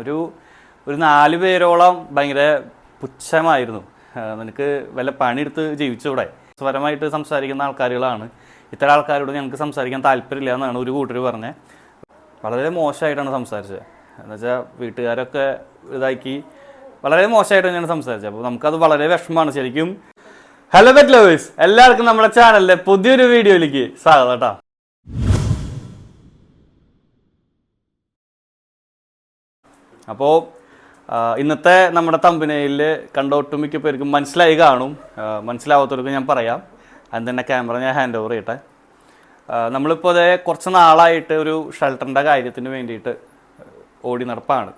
ഒരു ഒരു നാല് പേരോളം ഭയങ്കര പുച്ഛമായിരുന്നു. നിനക്ക് വല്ല പണിയെടുത്ത് ജീവിച്ചൂടെ? സ്വരമായിട്ട് സംസാരിക്കുന്ന ആൾക്കാരുകളാണ്. ഇത്തരം ആൾക്കാരോട് ഞങ്ങൾക്ക് സംസാരിക്കാൻ താല്പര്യമില്ല എന്നാണ് ഒരു കൂട്ടർ പറഞ്ഞത് വളരെ മോശമായിട്ടാണ് സംസാരിച്ചത്. എന്നുവെച്ചാൽ വീട്ടുകാരൊക്കെ ഇതാക്കി വളരെ മോശമായിട്ട് തന്നെയാണ് സംസാരിച്ചത്. അപ്പോൾ നമുക്കത് വളരെ വിഷമമാണ് ശരിക്കും. ഹലോ ബെറ്റ് ലവേഴ്സ് എല്ലാവർക്കും നമ്മുടെ ചാനലിലെ പുതിയൊരു വീഡിയോയിലേക്ക് സ്വാഗതം കേട്ടോ അപ്പോൾ ഇന്നത്തെ നമ്മുടെ തമ്പനയിൽ കണ്ട ഒട്ടുമിക്ക പേർക്കും മനസ്സിലായി കാണും. മനസ്സിലാവാത്തവർക്ക് ഞാൻ പറയാം. അതിന് തന്നെ ക്യാമറ ഞാൻ ഹാൻഡ് ഓവർ ചെയ്യട്ടെ. നമ്മളിപ്പോൾ അതേ കുറച്ച് നാളായിട്ട് ഒരു ഷെൽട്ടറിന്റെ കാര്യത്തിന് വേണ്ടിയിട്ട് ഓടി നടപ്പാണ്.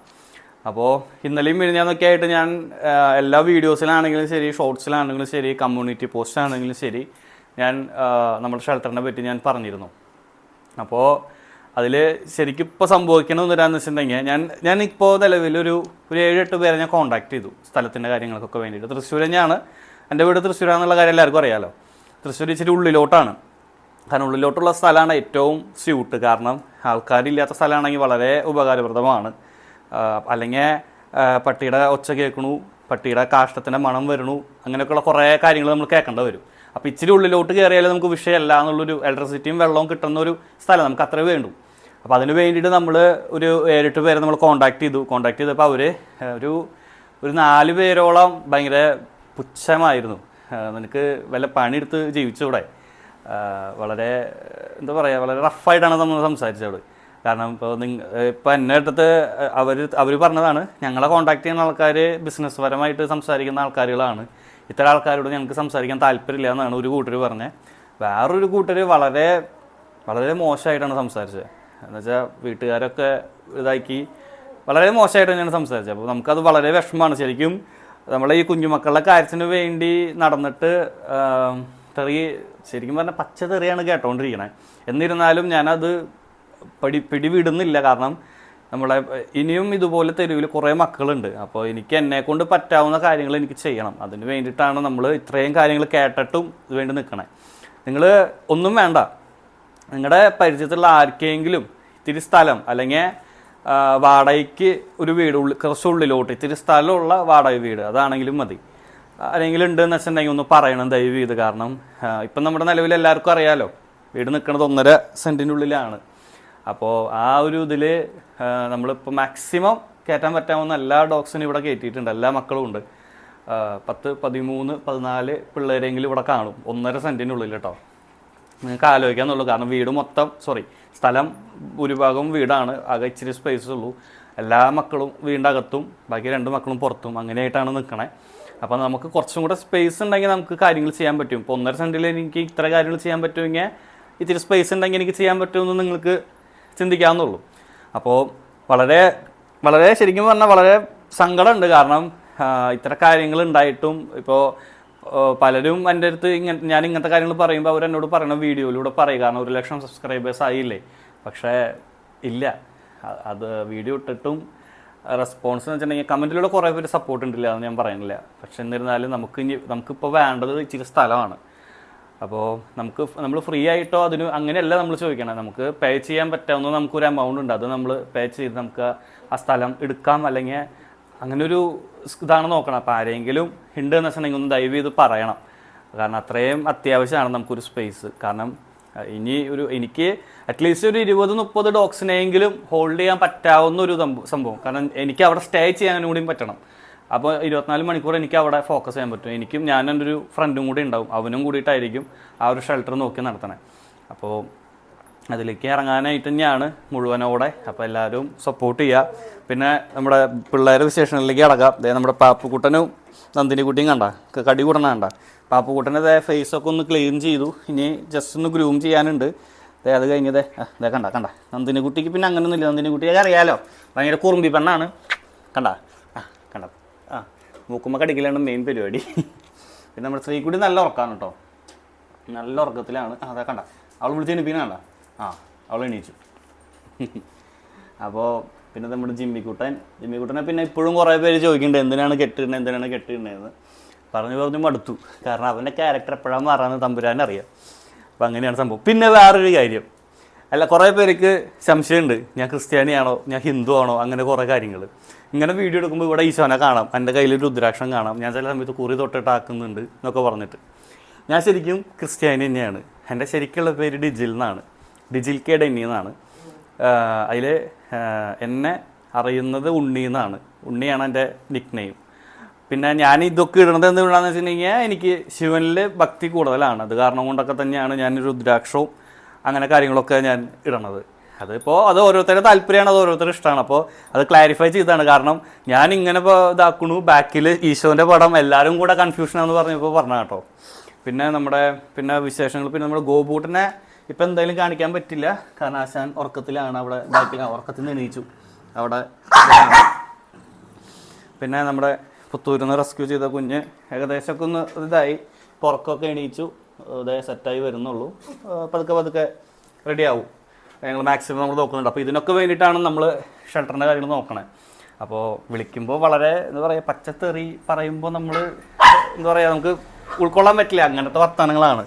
അപ്പോൾ ഇന്നലെയും മിഴിഞ്ഞാന്നൊക്കെ ആയിട്ട് ഞാൻ എല്ലാ വീഡിയോസിലാണെങ്കിലും ശരി ഷോർട്സിലാണെങ്കിലും ശരി കമ്മ്യൂണിറ്റി പോസ്റ്റ് ആണെങ്കിലും ശരി ഞാൻ നമ്മുടെ ഷെൽട്ടറിനെ പറ്റി ഞാൻ പറഞ്ഞിരുന്നു. അപ്പോൾ അതിൽ ശരിക്കും ഇപ്പോൾ സംഭവിക്കണമെന്ന് വരാമെന്ന് വെച്ചിട്ടുണ്ടെങ്കിൽ ഞാൻ ഞാൻ ഇപ്പോൾ നിലവിൽ ഒരു ഒരു ഏഴ് എട്ട് പേരെ ഞാൻ കോൺടാക്ട് ചെയ്തു സ്ഥലത്തിന്റെ കാര്യങ്ങൾക്കൊക്കെ വേണ്ടിയിട്ട്. തൃശ്ശൂർ തന്നെയാണ്. എന്റെ വീട് തൃശ്ശൂരാന്നുള്ള കാര്യം എല്ലാവർക്കും അറിയാമല്ലോ തൃശ്ശൂർ ഇച്ചിരി ഉള്ളിലോട്ടാണ്. കാരണം ഉള്ളിലോട്ടുള്ള സ്ഥലമാണ് ഏറ്റവും സ്യൂട്ട് കാരണം ആൾക്കാരില്ലാത്ത സ്ഥലമാണെങ്കിൽ വളരെ ഉപകാരപ്രദമാണ്. അല്ലെങ്കിൽ പട്ടിയുടെ ഒച്ച കേൾക്കണു പട്ടിയുടെ കാഷ്ടത്തിന്റെ മണം വരണു അങ്ങനെയൊക്കെയുള്ള കുറേ കാര്യങ്ങൾ നമ്മൾ കേൾക്കേണ്ടി വരും. അപ്പോൾ ഇച്ചിരി ഉള്ളിലോട്ട് കയറിയാലേ നമുക്ക് വിഷയമല്ല എന്നുള്ളൊരു ഇലക്ട്രിസിറ്റിയും വെള്ളവും കിട്ടുന്ന ഒരു സ്ഥലം നമുക്ക് അത്രേ വേണ്ടു. അപ്പോൾ അതിന് വേണ്ടിയിട്ട് നമ്മൾ ഒരു ഏഴെട്ട് പേരെ നമ്മൾ കോൺടാക്ട് ചെയ്തു. കോൺടാക്ട് ചെയ്തപ്പോൾ അവർ ഒരു ഒരു നാല് പേരോളം ഭയങ്കര പുച്ഛമായിരുന്നു. നിനക്ക് വല്ല പണിയെടുത്ത് ജീവിച്ചൂടെ വളരെ എന്താ പറയുക വളരെ റഫായിട്ടാണ് നമ്മൾ സംസാരിച്ചത്. കാരണം ഇപ്പോൾ നിങ്ങ ഇപ്പോൾ എന്നെ അടുത്ത് അവർ അവർ പറഞ്ഞതാണ് ഞങ്ങളെ കോൺടാക്ട് ചെയ്യുന്ന ആൾക്കാർ ബിസിനസ് പരമായിട്ട് സംസാരിക്കുന്ന ആൾക്കാരുകളാണ്. ഇത്തരം ആൾക്കാരോട് ഞങ്ങൾക്ക് സംസാരിക്കാൻ താല്പര്യമില്ല എന്നാണ് ഒരു കൂട്ടർ പറഞ്ഞത് വേറൊരു കൂട്ടർ വളരെ വളരെ മോശമായിട്ടാണ് സംസാരിച്ചത്. എന്നുവെച്ചാൽ വീട്ടുകാരൊക്കെ ഇതാക്കി വളരെ മോശമായിട്ട് തന്നെയാണ് സംസാരിച്ചത്. അപ്പോൾ നമുക്കത് വളരെ വിഷമമാണ് ശരിക്കും. നമ്മളെ ഈ കുഞ്ഞുമക്കളുടെ കാര്യത്തിന് വേണ്ടി നടന്നിട്ട് തെറി ശരിക്കും പറഞ്ഞാൽ പച്ച തെറിയാണ് കേട്ടോണ്ടിരിക്കണേ. എന്നിരുന്നാലും ഞാനത് പിടി പിടിവിടുന്നില്ല. കാരണം നമ്മളെ ഇനിയും ഇതുപോലെ തെരുവിൽ കുറേ മക്കളുണ്ട്. അപ്പോൾ എനിക്ക് എന്നെ കൊണ്ട് പറ്റാവുന്ന കാര്യങ്ങൾ എനിക്ക് ചെയ്യണം. അതിന് വേണ്ടിയിട്ടാണ് നമ്മൾ ഇത്രയും കാര്യങ്ങൾ കേട്ടിട്ടും വേണ്ടി നിൽക്കണേ നിങ്ങൾ ഒന്നും വേണ്ട. നിങ്ങളുടെ പരിചയത്തിലുള്ള ആർക്കെങ്കിലും ഇത്തിരി സ്ഥലം അല്ലെങ്കിൽ വാടകയ്ക്ക് ഒരു വീട് ഉള്ളിൽ കുറച്ച് ഉള്ളിലോട്ട് ഇത്തിരി സ്ഥലമുള്ള വാടക വീട് അതാണെങ്കിലും മതി. ആരെങ്കിലും ഉണ്ടെന്ന് വെച്ചിട്ടുണ്ടെങ്കിൽ ഒന്ന് പറയണം ദയവ് ചെയ്ത് കാരണം ഇപ്പം നമ്മുടെ നിലവിൽ എല്ലാവർക്കും അറിയാലോ വീട് നിൽക്കുന്നത് ഒന്നര സെന്റിന്റെ ഉള്ളിലാണ് അപ്പോൾ ആ ഒരു ഇതിൽ നമ്മളിപ്പോൾ മാക്സിമം കയറ്റാൻ പറ്റാവുന്ന എല്ലാ ഡോഗ്സിനും ഇവിടെ കയറ്റിയിട്ടുണ്ട് എല്ലാ മക്കളും ഉണ്ട്. പത്ത് പതിമൂന്ന് പതിനാല് പിള്ളേരെങ്കിലും ഇവിടെ കാണും ഒന്നര സെന്റിന്റെ ഉള്ളിൽ കേട്ടോ. നിങ്ങൾക്ക് ആലോചിക്കാന്നുള്ളൂ കാരണം വീട് മൊത്തം സോറി സ്ഥലം ഭൂരിഭാഗം വീടാണ്. ആകെ ഇച്ചിരി സ്പേസ് ഉള്ളൂ. എല്ലാ മക്കളും വീടിന്റെ അകത്തും ബാക്കി രണ്ട് മക്കളും പുറത്തും. അങ്ങനെയായിട്ടാണ് നിൽക്കണേ അപ്പോൾ നമുക്ക് കുറച്ചും കൂടെ സ്പേസ് ഉണ്ടെങ്കിൽ നമുക്ക് കാര്യങ്ങൾ ചെയ്യാൻ പറ്റും. ഇപ്പോൾ ഒന്നര സെന്റിൽ എനിക്ക് ഇത്ര കാര്യങ്ങൾ ചെയ്യാൻ പറ്റുമെങ്കിൽ ഇത്തിരി സ്പേസ് ഉണ്ടെങ്കിൽ എനിക്ക് ചെയ്യാൻ പറ്റുമെന്ന് നിങ്ങൾക്ക് ചിന്തിക്കാവുന്നുള്ളൂ. അപ്പോൾ വളരെ വളരെ ശരിക്കും പറഞ്ഞാൽ വളരെ സങ്കടമുണ്ട്. കാരണം ഇത്ര കാര്യങ്ങൾ ഉണ്ടായിട്ടും ഇപ്പോൾ പലരും എന്റെ അടുത്ത് ഇങ്ങനെ ഞാൻ ഇങ്ങനത്തെ കാര്യങ്ങൾ പറയുമ്പോൾ അവർ എന്നോട് പറയണ വീഡിയോയിലൂടെ പറയും. കാരണം ഒരു ലക്ഷം സബ്സ്ക്രൈബേഴ്സ് ആയില്ലേ? പക്ഷേ ഇല്ല. അത് വീഡിയോ ഇട്ടിട്ടും റെസ്പോൺസ് എന്ന് വെച്ചിട്ടുണ്ടെങ്കിൽ കമന്റിലൂടെ കുറേ പേര് സപ്പോർട്ട് ഉണ്ടില്ല എന്ന് ഞാൻ പറയുന്നില്ല. പക്ഷെ എന്നിരുന്നാലും നമുക്ക് ഇനി നമുക്കിപ്പോൾ വേണ്ടത് ഇച്ചിരി സ്ഥലമാണ്. അപ്പോൾ നമുക്ക് നമ്മൾ ഫ്രീ ആയിട്ടോ അതിന് അങ്ങനെയല്ല നമ്മൾ ചോദിക്കണം. നമുക്ക് പേ ചെയ്യാൻ പറ്റാവുന്ന നമുക്കൊരു എമൗണ്ട് ഉണ്ട്. അത് നമ്മൾ പേ ചെയ്ത് നമുക്ക് ആ സ്ഥലം എടുക്കാം. അല്ലെങ്കിൽ അങ്ങനെ ഒരു ഇതാണ് നോക്കണം. അപ്പോൾ ആരെങ്കിലും ഉണ്ട് എന്ന് വെച്ചിട്ടുണ്ടെങ്കിൽ ഒന്ന് ദയവ് ചെയ്ത് പറയണം. കാരണം അത്രയും അത്യാവശ്യമാണ് നമുക്കൊരു സ്പേസ് കാരണം ഇനി ഒരു എനിക്ക് അറ്റ്ലീസ്റ്റ് ഒരു ഇരുപത് മുപ്പത് ഡോഗ്സിനെങ്കിലും ഹോൾഡ് ചെയ്യാൻ പറ്റാവുന്ന ഒരു സംഭവം. കാരണം എനിക്ക് അവിടെ സ്റ്റേ ചെയ്യാനും കൂടിയും പറ്റണം. അപ്പോൾ ഇരുപത്തിനാല് മണിക്കൂർ എനിക്ക് അവിടെ ഫോക്കസ് ചെയ്യാൻ പറ്റും. എനിക്കും ഞാൻ എന്റെ ഒരു ഫ്രണ്ടും കൂടി ഉണ്ടാവും. അവനും കൂടിയിട്ടായിരിക്കും ആ ഒരു ഷെൽട്ടർ നോക്കി നടത്തണേ. അപ്പോൾ അതിലേക്ക് ഇറങ്ങാനായിട്ട് തന്നെയാണ് മുഴുവനോടെ. അപ്പോൾ എല്ലാവരും സപ്പോർട്ട് ചെയ്യുക പിന്നെ നമ്മുടെ പിള്ളേരെ വിശേഷങ്ങളിലേക്ക് അടക്കാം അതായത് നമ്മുടെ പാപ്പുക്കുട്ടനും നന്ദിനി കുട്ടിയും കണ്ട കടി കൂടണ കണ്ട? പാപ്പുക്കുട്ടന്റെ ഫേസൊക്കെ ഒന്ന് ക്ലീൻ ചെയ്തു. ഇനി ജസ്റ്റ് ഒന്ന് ഗ്രൂം ചെയ്യാനുണ്ട്. അതെ അത് കഴിഞ്ഞതേ ദേ കണ്ട കണ്ട. നന്ദിനി കുട്ടിക്ക് പിന്നെ അങ്ങനെ ഒന്നുമില്ല നന്ദിനി കുട്ടിയൊക്കെ അറിയാലോ? ഭയങ്കര കുറുമ്പി പെണ്ണാണ്. കണ്ട? ആ കണ്ട. ആ മൂക്കുമ്മ കടിക്കലാണ് മെയിൻ പരിപാടി. പിന്നെ നമ്മുടെ ശ്രീകുട്ടി നല്ല ഉറക്കാണ് കേട്ടോ. നല്ല ഉറക്കത്തിലാണ്. അതെ അതാ കണ്ട. അവൾ വിളിച്ച് പിന്നെ കണ്ട? ആ അവൾ എണീച്ചു. അപ്പോൾ പിന്നെ നമ്മുടെ ജിമ്മിക്കുട്ടൻ ജിമ്മിക്കുട്ടനെ പിന്നെ ഇപ്പോഴും കുറേ പേര് ചോദിക്കുന്നുണ്ട് എന്തിനാണ് കെട്ടിടുന്നത് എന്തിനാണ് കെട്ടിടുന്നതെന്ന് പറഞ്ഞു പറഞ്ഞു മടുത്തു. കാരണം അവന്റെ ക്യാരക്ടർ എപ്പോഴാണ് മാറാന്ന് തമ്പുരാനെ അറിയാം. അപ്പം അങ്ങനെയാണ് സംഭവം. പിന്നെ വേറൊരു കാര്യം. അല്ല കുറേ പേർക്ക് സംശയമുണ്ട്. ഞാൻ ക്രിസ്ത്യാനിയാണോ? ഞാൻ ഹിന്ദു ആണോ? അങ്ങനെ കുറേ കാര്യങ്ങൾ ഇങ്ങനെ വീഡിയോ എടുക്കുമ്പോൾ ഇവിടെ ഈശോനെ കാണാം. എന്റെ കയ്യിൽ രുദ്രാക്ഷം കാണാം. ഞാൻ ചില സമയത്ത് കുറി തൊട്ടിട്ടാക്കുന്നുണ്ട് എന്നൊക്കെ പറഞ്ഞിട്ട്. ഞാൻ ശരിക്കും ക്രിസ്ത്യാനി തന്നെയാണ്. എന്റെ ശരിക്കുള്ള പേര് ഡിജിൽ എന്നാണ്. ഡിജിൽ കെ ഡെന്നി എന്നാണ് അതിൽ എന്നെ അറിയുന്നത് ഉണ്ണി എന്നാണ് ഉണ്ണിയാണ് എന്റെ നിക് നെയിം പിന്നെ ഞാൻ ഇതൊക്കെ ഇടുന്നത് എന്തുകൊണ്ടാണെന്ന് വെച്ചിട്ടുണ്ടെങ്കിൽ എനിക്ക് ശിവനിൽ ഭക്തി കൂടുതലാണ്. അത് കാരണം കൊണ്ടൊക്കെ തന്നെയാണ് ഞാൻ രുദ്രാക്ഷവും അങ്ങനെ കാര്യങ്ങളൊക്കെ ഞാൻ ഇടണത്. അതിപ്പോൾ അത് ഓരോരുത്തരുടെ താല്പര്യമാണ് അത് ഓരോരുത്തരുടെ ഇഷ്ടമാണ്. അപ്പോൾ അത് ക്ലാരിഫൈ ചെയ്താണ് കാരണം ഞാൻ ഇങ്ങനെ ഇപ്പോൾ ഇതാക്കണു ബാക്കിൽ ഈശോന്റെ പടം എല്ലാവരും കൂടെ കൺഫ്യൂഷനാണെന്ന് പറഞ്ഞപ്പോൾ പറഞ്ഞ കേട്ടോ. പിന്നെ നമ്മുടെ പിന്നെ വിശേഷങ്ങൾ പിന്നെ നമ്മുടെ ഗോപൂട്ടിനെ ഇപ്പം എന്തായാലും കാണിക്കാൻ പറ്റില്ല. കാരണം ആശാൻ ഉറക്കത്തിലാണ്. അവിടെ ഉറക്കത്തിൽ നിന്ന് എണീച്ചു. അവിടെ പിന്നെ നമ്മുടെ പുത്തൂരിൽ നിന്ന് റെസ്ക്യൂ ചെയ്ത കുഞ്ഞ് ഏകദേശമൊക്കെ ഒന്ന് ഇതായി. പുറക്കൊക്കെ എണീച്ചു. ഇതേ സെറ്റായി വരുന്നുള്ളൂ. പതുക്കെ പതുക്കെ റെഡി ആവും. ഞങ്ങൾ മാക്സിമം നമ്മൾ നോക്കുന്നുണ്ട്. അപ്പോൾ ഇതിനൊക്കെ വേണ്ടിയിട്ടാണ് നമ്മൾ ഷെൽട്ടറിന്റെ കാര്യങ്ങൾ നോക്കണേ. അപ്പോൾ വിളിക്കുമ്പോൾ വളരെ എന്താ പറയുക പച്ചത്തെറി പറയുമ്പോൾ നമ്മൾ എന്താ പറയുക നമുക്ക് ഉൾക്കൊള്ളാൻ പറ്റില്ല. അങ്ങനത്തെ വർത്തമാനങ്ങളാണ്.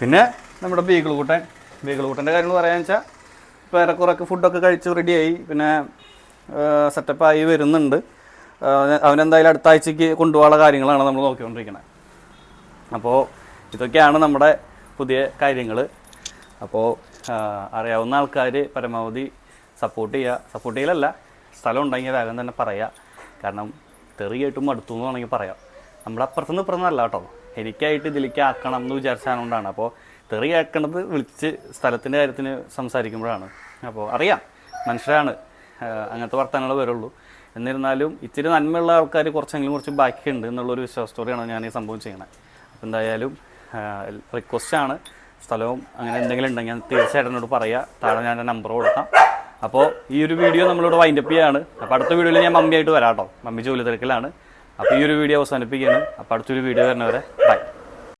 പിന്നെ നമ്മുടെ ബീഗിൾ കൂട്ടൻ ബീഗിൾ കൂട്ടന്റെ കാര്യങ്ങൾ പറയാന്ന് വെച്ചാൽ ഇപ്പോൾ ഏറെക്കുറെയൊക്കെ ഫുഡൊക്കെ കഴിച്ച് റെഡിയായി പിന്നെ സെറ്റപ്പായി വരുന്നുണ്ട്. അവനെന്തായാലും അടുത്ത ആഴ്ചയ്ക്ക് കൊണ്ടുപോകാനുള്ള കാര്യങ്ങളാണ് നമ്മൾ നോക്കിക്കൊണ്ടിരിക്കുന്നത് അപ്പോൾ ഇതൊക്കെയാണ് നമ്മുടെ പുതിയ കാര്യങ്ങൾ അപ്പോൾ അറിയാവുന്ന ആൾക്കാർ പരമാവധി സപ്പോർട്ട് ചെയ്യുക സപ്പോർട്ട് ചെയ്യലല്ല സ്ഥലം ഉണ്ടെങ്കിൽ വേഗം തന്നെ പറയുക കാരണം തെറിയായിട്ടും അടുത്തു എന്ന് വേണമെങ്കിൽ പറയാം. നമ്മുടെ അപ്പുറത്തുനിന്ന് ഇപ്പുറത്തുനിന്നല്ല കേട്ടോ. എനിക്കായിട്ട് ഇതിലേക്ക് ആക്കണം എന്ന് വിചാരിച്ചാണ് അപ്പോൾ തെറി കേൾക്കണത് വിളിച്ച് സ്ഥലത്തിന്റെ കാര്യത്തിന് സംസാരിക്കുമ്പോഴാണ്. അപ്പോൾ അറിയാം മനുഷ്യരാണ്. അങ്ങനത്തെ വർത്തമാനങ്ങൾ വരുള്ളൂ. എന്നിരുന്നാലും ഇച്ചിരി നന്മയുള്ള ആൾക്കാർ കുറച്ചെങ്കിലും കുറച്ച് ബാക്കിയുണ്ട് എന്നുള്ളൊരു വിശ്വാസത്തോടെയാണ് ഞാൻ ഈ സംഭവം ചെയ്യണത്. അപ്പോൾ എന്തായാലും റിക്വസ്റ്റാണ് സ്ഥലവും അങ്ങനെ എന്തെങ്കിലും ഉണ്ടെങ്കിൽ ഞാൻ തീർച്ചയായിട്ടും എന്നോട് പറയുക താഴെ ഞാൻ നമ്പർ കൊടുക്കാം. അപ്പോൾ ഈ ഒരു വീഡിയോ നമ്മളിവിടെ വൈൻഡപ്പ് ചെയ്യാണ്. അപ്പോൾ അടുത്ത വീഡിയോയിൽ ഞാൻ മമ്മിയായിട്ട് വരാം കേട്ടോ. മമ്മി ജോലി തിരക്കിലാണ്. അപ്പോൾ ഈ ഒരു വീഡിയോ അവസാനിപ്പിക്കുകയാണ്. അപ്പോൾ അടുത്തൊരു വീഡിയോ വരുന്നവരെ ബൈ